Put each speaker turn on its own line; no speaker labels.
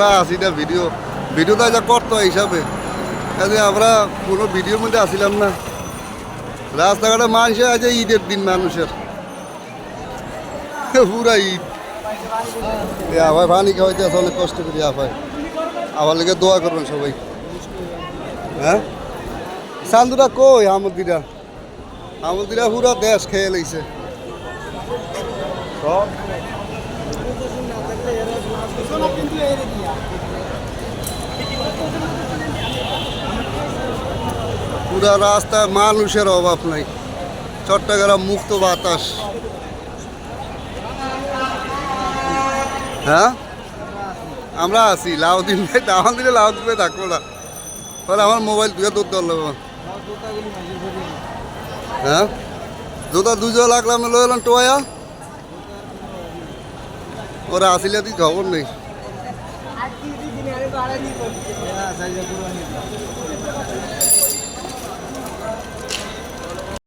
আমরা আসি না ভিডিও ভিডিও তো যা করতো হিসাবে। কাজে আমরা কোনো ভিডিওর মধ্যে আসিলাম না। রাস্তাঘাটে মানুষের আছে, ঈদের দিন মানুষের। পুরা ঈদ। আবার পানি খাওয়াইতে আছে অনেক কষ্ট করি আপায় আবার লেগে দোয়া করবেন সবাই। হ্যাঁ? চান্দুরা কই আমদিরা আমদিরা পুরা দেশ খেয়ে লইছে। সব? পুরা রাস্তায় মানুষের অভাব নাই। চট্টগ্রাম মুক্ত বাতাস। হ্যাঁ? আমরা আছি লাউদ্দিন ভাই দামান দিলে লাউদ্দিন ভাই থাকব না। তাহলে আমার মোবাইল দুটো দূর দল হ্যাঁ? জুতা দুজো লাগলাম লই এলাম, টোয়া। ওরা আসিলে তুই খবর নেই